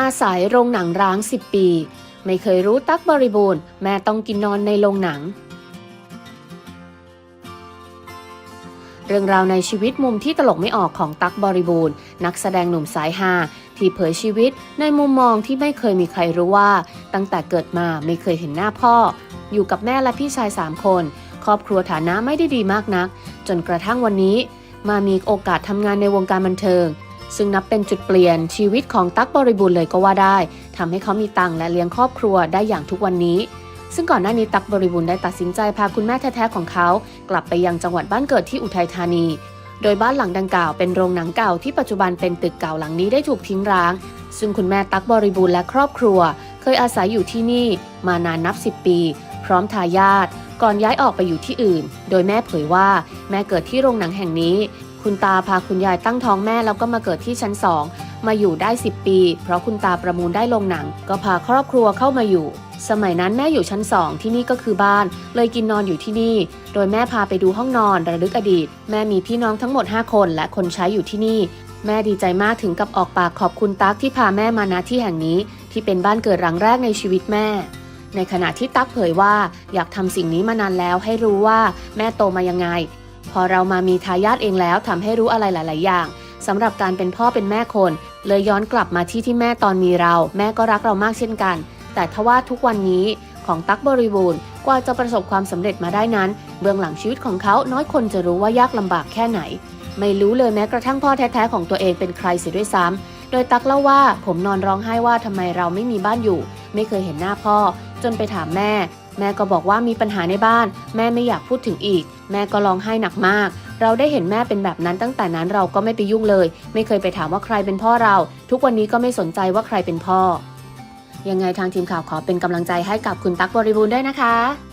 อาศัยโรงหนังร้าง 10 ปี ไม่เคยรู้ตักบริบูรณ์ แม่ต้องกินนอนในโรงหนัง เรื่องราวในชีวิตมุมที่ตลกไม่ออกของตักบริบูรณ์ นักแสดงหนุ่มสายฮาที่เผยชีวิตในมุมมองที่ไม่เคยมีใครรู้ว่า ตั้งแต่เกิดมาไม่เคยเห็นหน้าพ่อ อยู่กับแม่และพี่ชาย 3 คน ครอบครัวฐานะไม่ได้ดีมากนัก จนกระทั่งวันนี้ มามีโอกาสทำงานในวงการบันเทิง ซึ่งนับเป็นจุดเปลี่ยนชีวิตของตั๊กบริบูรณ์เลยก็ว่าได้ทำให้เขามีตังและเลี้ยงครอบครัวได้อย่างทุกวันนี้ ซึ่งก่อนหน้านี้ตั๊กบริบูรณ์ได้ตัดสินใจพาคุณแม่แท้ๆของเขา กลับไปยังจังหวัดบ้านเกิดที่อุทัยธานี โดยบ้านหลังดังกล่าวเป็นโรงหนังเก่าที่ปัจจุบันเป็นตึกเก่าหลังนี้ได้ถูกทิ้งร้าง ซึ่งคุณแม่ตั๊กบริบูรณ์และครอบครัว เคยอาศัยอยู่ที่นี่ มานานนับ 10 ปี พร้อมทายาทก่อนย้ายออกไปอยู่ที่อื่น โดยแม่เผยว่า แม่เกิดที่โรงหนังแห่งนี้ คุณตาพาคุณยายตั้งท้องแม่แล้วก็มาเกิดที่ชั้น2มาอยู่ได้ 10 ปี เพราะคุณตาประมูลได้โรงหนัง ก็พาครอบครัวเข้ามาอยู่ สมัยนั้นแม่อยู่ชั้น2ที่นี่ก็คือบ้าน เลยกินนอนอยู่ที่นี่ โดยแม่พาไปดูห้องนอนระลึกอดีต แม่มีพี่น้องทั้งหมด 5 คนและคนใช้อยู่ที่นี่ แม่ดีใจมากถึงกับออกปากขอบคุณตั๊กที่พาแม่มาณที่แห่งนี้ ที่เป็นบ้านเกิดหลังแรกในชีวิตแม่ ในขณะที่ตั๊กเผยว่า อยากทำสิ่งนี้มานานแล้วให้รู้ว่า แม่โตมายังไง พอเรามามีทายาทเองแล้วทำให้รู้อะไรหลาย ๆ อย่างสำหรับการเป็นพ่อเป็นแม่คน เลยย้อนกลับมาที่ที่แม่ตอนมีเรา แม่ก็รักเรามากเช่นกัน แต่ทว่าทุกวันนี้ของตั๊กบริบูรณ์กว่าจะประสบความสำเร็จมาได้นั้น เบื้องหลังชีวิตของเขาน้อยคนจะรู้ว่ายากลำบากแค่ไหน ไม่รู้เลยแม้กระทั่งพ่อแท้ๆของตัวเองเป็นใครเสียด้วยซ้ำโดยตั๊กเล่าว่าผมนอนร้องไห้ว่าทำไมเราไม่มีบ้านอยู่ ไม่เคยเห็นหน้าพ่อ จนไปถามแม่ แม่ก็บอกว่ามีปัญหาในบ้าน แม่ไม่อยากพูดถึงอีก แม่ก็ร้องไห้หนักมาก เราได้เห็นแม่เป็นแบบนั้นตั้งแต่นั้นเราก็ไม่ไปยุ่งเลย ไม่เคยไปถามว่าใครเป็นพ่อเรา ทุกวันนี้ก็ไม่สนใจว่าใครเป็นพ่อ ยังไงทางทีมข่าวขอเป็นกำลังใจให้กับคุณตั๊กบริบูรณ์ด้วยนะคะ